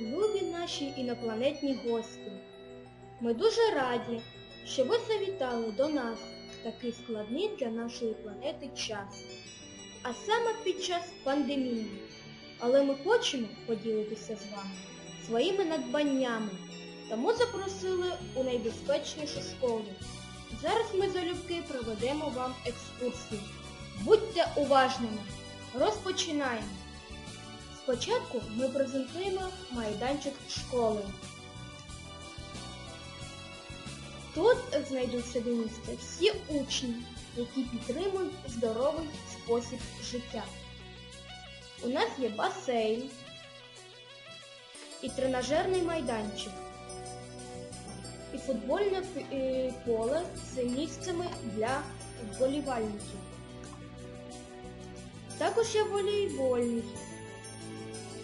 Любі наші інопланетні гості, ми дуже раді, що ви завітали до нас в такий складний для нашої планети час, а саме під час пандемії. Але ми хочемо поділитися з вами своїми надбаннями, тому запросили у найбезпечнішу школу. Зараз ми залюбки проведемо вам екскурсію. Будьте уважними! Розпочинаємо! Спочатку ми презентуємо майданчик школи. Тут знайдуть собі місце всі учні, які підтримують здоровий спосіб життя. У нас є басейн і тренажерний майданчик, і футбольне е, поле з місцями для вболівальників. Також є волейбольний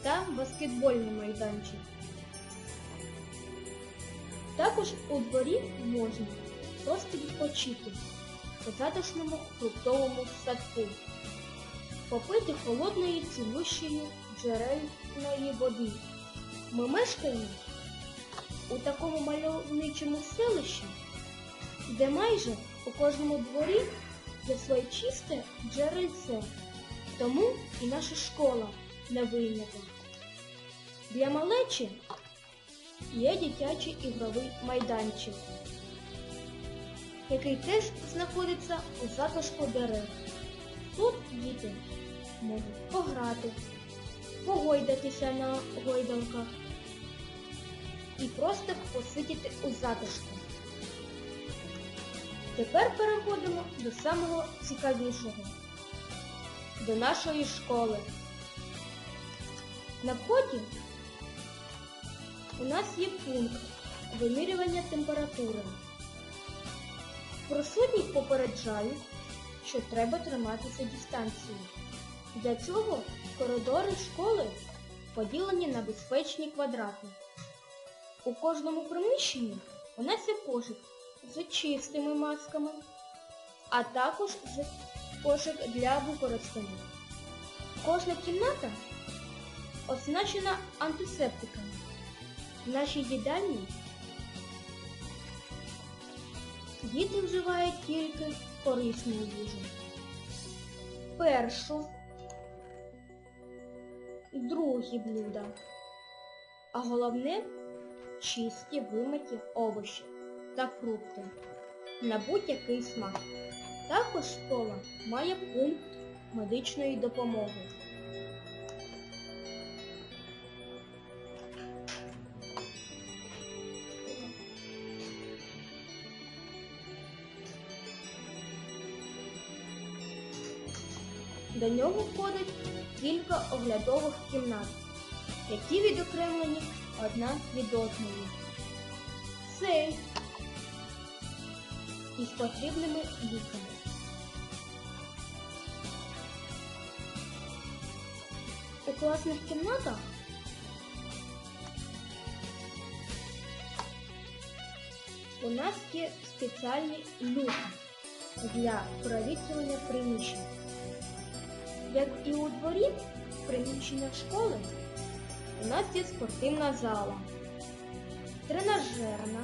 та баскетбольний майданчик. Також у дворі можна просто відпочити у затишному фруктовому садку, попити холодної цілющої джерельної води. Ми мешкаємо у такому мальовничому селищі, де майже у кожному дворі є своє чисте джерельце. Тому і наша школа не виняток. Для малечі є дитячий ігровий майданчик, який теж знаходиться у затишку дерев. Тут діти можуть пограти, погойдатися на гойдалках і просто посидіти у затишку. Тепер переходимо до самого цікавішого, до нашої школи. На вході у нас є пункт вимірювання температури. Присутніх попереджають, що треба триматися дистанції. Для цього коридори школи поділені на безпечні квадрати. У кожному приміщенні у нас є кошик з чистими масками, а також кошик для використання. Кожна кімната оснащена антисептиками. В нашій їдальні діти вживають тільки корисну їжу. Першу, другі блюда. А головне чисті вимиті овочі та фрукти на будь-який смак. Також школа має пункт медичної допомоги. До нього входить кілька оглядових кімнат, які відокремлені одна від одної. Сейф із потрібними ліками. У класних кімнатах у нас є спеціальні люки для провітрювання приміщень. Як і у дворі приміщення школи, у нас є спортивна зала, тренажерна,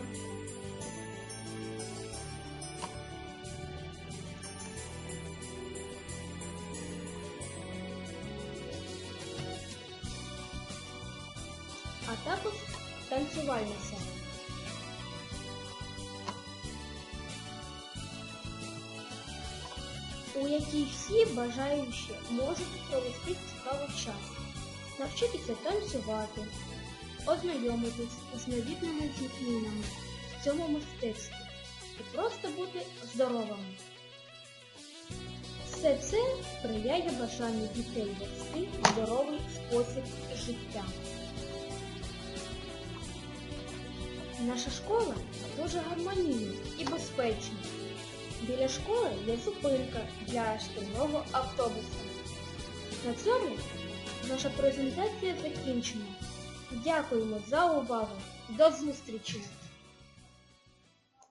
а також танцювальна у якій всі бажаючі можуть провести цікавий час, навчитися танцювати, ознайомитись з новітними змінами в цьому мистецтві і просто бути здоровими. Все це сприяє бажанню дітей вести здоровий спосіб життя. Наша школа дуже гармонійна і безпечна. Біля школи є зупинка для шкільного автобуса. На цьому наша презентація закінчена. Дякуємо за увагу. До зустрічі!